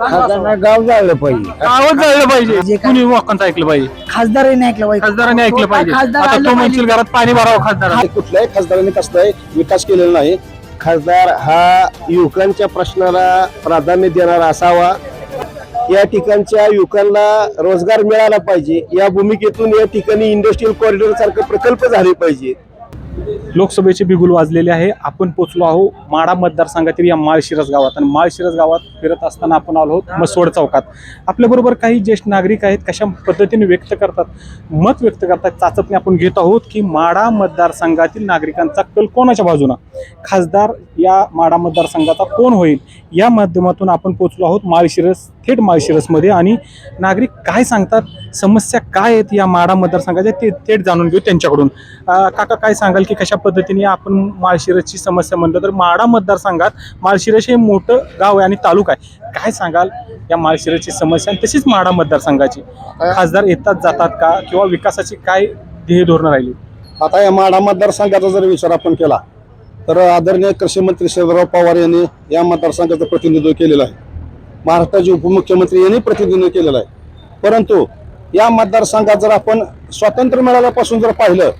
खासदारांना गाव जाळलं पाहिजे. गावात जायला पाहिजे. जे काय- कुणी वाकांचं ऐकलं पाहिजे. खासदारही ऐकलं पाहिजे. खासदारांनी ऐकलं पाहिजे. खासदार आता आलं तो पाहिजे. म्हणशील घरात पाणी भरावं खासदार कुठल्याही खासदारांनी कसलाही विकास केलेला नाही. खासदार हा युवकांच्या प्रश्नाला प्राधान्य देणारा असावा. या ठिकाणच्या युवकांना रोजगार मिळाला पाहिजे. या भूमिकेतून या ठिकाणी इंडस्ट्रियल कॉरिडॉर सारखे प्रकल्प झाले पाहिजे लोकसभेचे बिगुल वाजलेले आहे. आपण पोचलो आहो माडा मतदारसंघातील या माळशिरस गावात. आणि माळशिरस गावात फिरत असताना आपण आलो आहोत मसवड चौकात. आपल्याबरोबर काही ज्येष्ठ नागरिक आहेत कशा पद्धतीने व्यक्त करतात? मत व्यक्त करतात. चाचपणे आपण घेत आहोत की माडा मतदारसंघातील नागरिकांचा कल कोणाच्या बाजूनं? खासदार या माडा मतदारसंघाचा कोण होईल? या माध्यमातून आपण पोचलो आहोत माळशिरस थेट माळशिरसमध्ये. आणि नागरिक काय सांगतात? समस्या काय आहेत या माडा मतदारसंघाच्या? ते थेट जाणून घेऊ त्यांच्याकडून. काका काय सांगाल की कशा पद्धतीने आपण माळशिरसची समस्या म्हणलं तर माडा मतदारसंघात माळशिरस हे मोठं गाव आहे आणि तालुका आहे. काय सांगाल या माळशिरसची समस्या आणि तशीच माडा मतदारसंघाची? खासदार येतात जातात का? किंवा विकासाची काय ध्येय धोरणं राहिली? आता या माढा मतदारसंघाचा जर विचार आपण केला तर आदरणीय कृषी मंत्री शरदराव पवार यांनी या मतदारसंघाचं प्रतिनिधित्व केलेलं आहे. महाराष्ट्राचे उपमुख्यमंत्री यांनी प्रतिनिधित्व केलेलं आहे. परंतु या मतदारसंघात जर आपण स्वातंत्र्य मिळाल्यापासून जर पाहिलं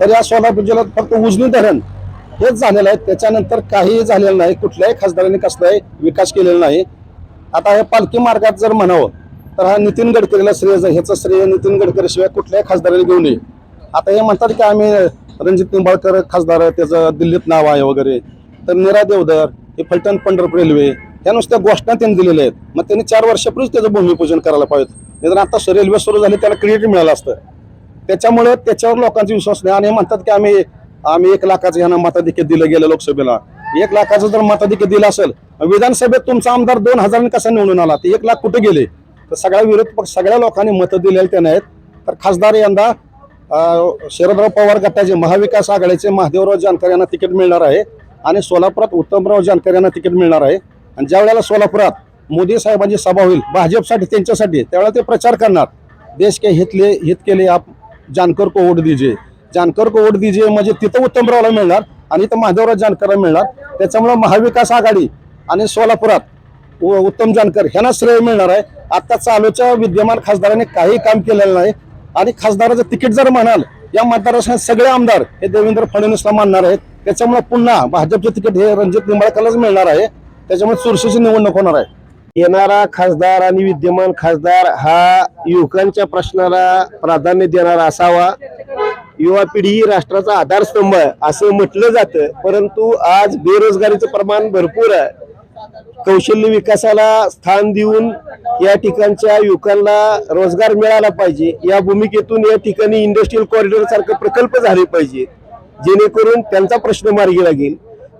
तर या सोलापूर जिल्ह्यात फक्त उजनी धरण हेच झालेलं आहे. त्याच्यानंतर काहीही झालेलं नाही कुठल्याही खासदारांनी कसलाही विकास केलेला नाही. आता हे पालखी मार्गात जर म्हणावं तर हा नितीन गडकरीला श्रेय जाईल. ह्याचं श्रेय नितीन गडकरी शिवाय कुठल्याही खासदारांनी घेऊ नये. आता हे म्हणतात की आम्ही रणजित निंबाळकर खासदार आहे, त्याचं दिल्लीत नाव आहे वगैरे. तर निरा देवधर हे फलटण पंढरपूर रेल्वे ह्या नुसत्या घोषणा त्यांनी दिलेल्या आहेत. मग त्यांनी चार वर्षापूर्वीच त्याचं भूमिपूजन करायला पाहिजे. नाही आता रेल्वे सुरू झाली त्याला क्रेडिट मिळालं असतं. त्याच्यामुळे त्याच्यावर लोकांचा विश्वास नाही. आणि म्हणतात की आम्ही आम्ही एक लाखाचं ह्यानं मताधिक्य दिलं गेलं लोकसभेला. एक लाखाचं जर मताधिक्य दिलं असेल विधानसभेत तुमचा आमदार दोन हजारांनी कसा निवडून आला? ते एक लाख कुठे गेले? तर सगळ्या विरोध पक्ष सगळ्या लोकांनी मतं दिलेली त्यांना आहेत. तर खासदार यंदा शरदराव पवार गटाचे महाविकास आघाडीचे महादेवराव जानकर यांना तिकीट मिळणार आहे. आणि सोलापुरात उत्तमराव जानकर यांना तिकीट मिळणार आहे. आणि ज्या वेळेला सोलापुरात मोदी साहेबांची सभा होईल भाजपसाठी त्यांच्यासाठी त्यावेळेला ते प्रचार करणार. देश के हितले हित केले आप जानकर को वोट दीजिए. जानकर को वोट दीजिए म्हणजे तिथं उत्तमरावला मिळणार आणि इथं महादेवराव जानकरला मिळणार. त्याच्यामुळं महाविकास आघाडी आणि सोलापुरात उत्तम जानकर ह्यांना श्रेय मिळणार आहे. आता चालूच्या विद्यमान खासदाराने काही काम केलेलं नाही. आणि खासदाराचं तिकीट जर म्हणाल या मतदारसंघात सगळे आमदार हे देवेंद्र फडणवीसला मानणार आहेत. त्याच्यामुळे पुन्हा भाजपचं तिकीट हे रणजित निंबाळकरलाच मिळणार आहे. त्याच्यामुळे चुरशीची निवडणूक होणार आहे. येणारा खासदार आणि विद्यमान खासदार हा युवकांच्या प्रश्नाला प्राधान्य देणारा असावा. युवा पिढी ही राष्ट्राचा आधारस्तंभ आहे असं म्हटलं जातं. परंतु आज बेरोजगारीचं प्रमाण भरपूर आहे. कौशल्य विकासाला स्थान देऊन या ठिकाणच्या युवकांना रोजगार मिळाला पाहिजे. या भूमिकेतून या ठिकाणी इंडस्ट्रियल कॉरिडॉर सारखे प्रकल्प झाले पाहिजे. जेणेकरून त्यांचा प्रश्न मार्गी लागेल.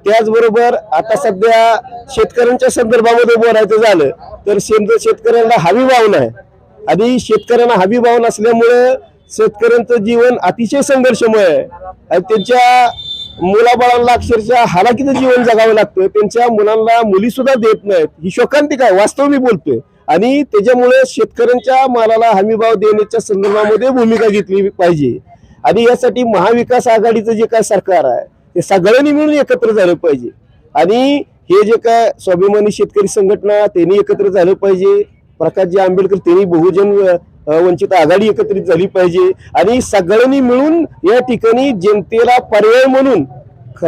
त्याचबरोबर आता सध्या शेतकऱ्यांच्या संदर्भामध्ये बोलायचं झालं तर शेतकऱ्यांना हवी भाव नाही आणि शेतकऱ्यांना हवी भाव नसल्यामुळे शेतकऱ्यांचं जीवन अतिशय संघर्षमय आहे. आणि त्यांच्या मुलाबाळांना अक्षरशः हालाकीचं जीवन जगावं लागतं. त्यांच्या मुलांना मुली सुद्धा देत नाहीत. ही शोकांतिक आहे वास्तव मी बोलतोय. आणि त्याच्यामुळे शेतकऱ्यांच्या मालाला हमीभाव देण्याच्या संदर्भामध्ये भूमिका घेतली पाहिजे. आणि यासाठी महाविकास आघाडीचं जे काय सरकार आहे ते सगळ्यांनी मिळून एकत्र झालं पाहिजे. आणि हे जे काय स्वाभिमानी शेतकरी संघटना त्यांनी एकत्र झालं पाहिजे. प्रकाशजी आंबेडकर त्यांनी बहुजन वंचित आघाडी एकत्रित झाली पाहिजे. आणि सगळ्यांनी मिळून या ठिकाणी जनतेला पर्याय म्हणून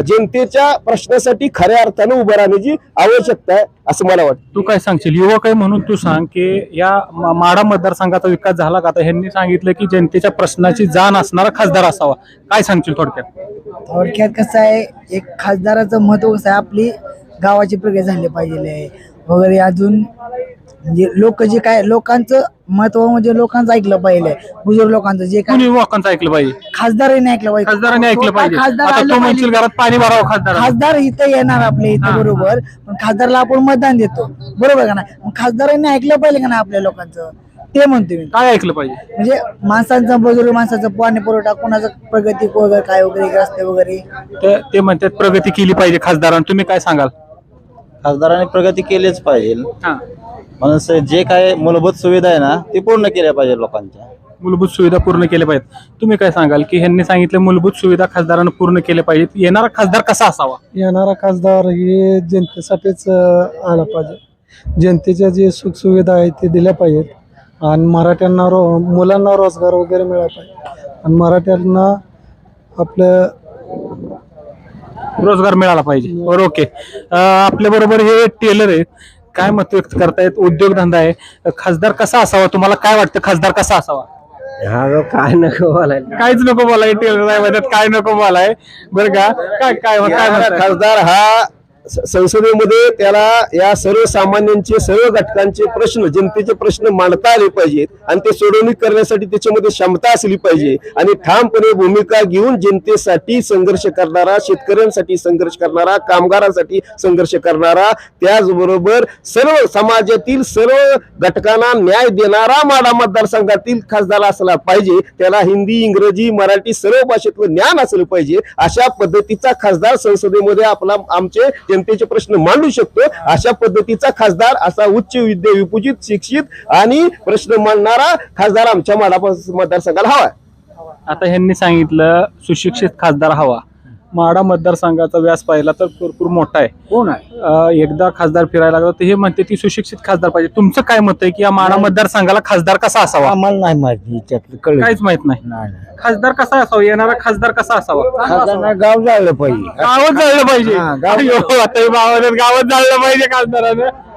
जनतेच्या प्रश्नासाठी खऱ्या अर्थानं उभं राहण्याची आवश्यकता आहे असं मला वाटतं. तू काय सांगशील? युवक आहे म्हणून तू सांग की या माडा मतदारसंघाचा विकास झाला का? आता ह्यांनी सांगितलं की जनतेच्या प्रश्नाची जाण असणारा खासदार असावा. काय सांगशील थोडक्यात? थोडक्यात कसं आहे एक खासदाराचं महत्त्व कसं आहे आपली गावाची प्रगती झाली पाहिजे. वगैरे अजून म्हणजे लोक जे काय लोकांचं महत्त्व म्हणजे लोकांचं ऐकलं पाहिजे. बुजुर्ग लोकांचं जे काय कुणी वाकांचं ऐकलं पाहिजे? खासदारही ऐकलं पाहिजे. खासदारांनी ऐकलं पाहिजे. खासदार आता आलं तो म्हणशील. घरात पाणी भरावं खासदार खासदार इथं येणार आपल्या इथं. बरोबर. पण खासदारला आपण मतदान देतो. बरोबर का नाही? मग खासदारांनी ऐकलं पाहिजे का नाही आपल्या लोकांचं? ते म्हणतो मी. काय ऐकलं पाहिजे? म्हणजे माणसांचा बुजुर्ग माणसाचा पाणी पुरवठा कोणाचं प्रगती वगैरे काय वगैरे रस्ते वगैरे? ते ते म्हणतात प्रगती केली पाहिजे खासदारांनी. तुम्ही काय सांगाल? खासदारांनी प्रगती केलीच पाहिजे. हा. म्हणून स- जे काय मूलभूत सुविधा आहे ना ती पूर्ण केल्या पाहिजे लोकांच्या. मूलभूत सुविधा पूर्ण केल्या पाहिजेत. तुम्ही काय सांगाल की ह्यांनी सांगितलं मूलभूत सुविधा खासदारांना पूर्ण केल्या पाहिजेत? येणारा खासदार कसा असावा? येणारा खासदार हे जनतेसाठीच अं, आला पाहिजे. जनतेच्या जे सुखसुविधा आहेत ते दिल्या पाहिजेत. आणि मराठ्यांना रो मुलांना रोजगार वगैरे मिळाला पाहिजे आणि मराठ्यांना आपलं रोजगार मिळाला पाहिजे. बरं ओके. आपल्या बरोबर हे टेलर आहेत. काय मत व्यक्त करतायत? उद्योगधंदा आहे. खासदार कसा असावा? तुम्हाला काय वाटतं? खासदार कसा असावा? काय नको बोलायला. काहीच नको बोलाय टेलर काय नको बोलाय. बरं का? काय काय काय म्हणताय? खासदार हा संसदेमध्ये त्याला या सर्वसामान्यांचे सर्व घटकांचे प्रश्न जनतेचे प्रश्न मांडता आले पाहिजेत आणि ते सोडवणूक करण्यासाठी त्याच्यामध्ये क्षमता असली पाहिजे आणि ठामपणे भूमिका घेऊन जनतेसाठी संघर्ष करणारा शेतकऱ्यांसाठी संघर्ष करणारा कामगारांसाठी संघर्ष करणारा त्याचबरोबर सर्व समाजातील सर्व घटकांना न्याय देणारा माडा मतदारसंघातील खासदार असला पाहिजे. त्याला हिंदी इंग्रजी मराठी सर्व भाषेतलं ज्ञान असलं पाहिजे. अशा पद्धतीचा खासदार संसदेमध्ये आपला आमचे जनतेचे प्रश्न मांडू शकतो. अशा पद्धतीचा खासदार असा उच्च विद्या विपूजित शिक्षित आणि प्रश्न मांडणारा खासदार आमच्या माडा मतदारसंघाला हवा आता ह्यांनी सांगितलं सुशिक्षित खासदार हवा. माडा मतदारसंघाचा व्यास पाहिला तर भरपूर मोठा आहे. कोण आहे? अं, एकदा खासदार फिरायला लागला तर हे म्हणते ती सुशिक्षित खासदार पाहिजे. तुमचं काय मत आहे की या माडा मतदारसंघाला खासदार कसा असावा? आम्हाला नाही माहिती त्यातलं कळलं. काहीच माहीत नाही. नाही खासदार कसा असावा? येणारा खासदार कसा असावा? खासदारांना गाव जाळलं पाहिजे. गावात जाळलं पाहिजे. हा, गावात- अय्यो, आता हे गावात जाळलं पाहिजे खासदारानं.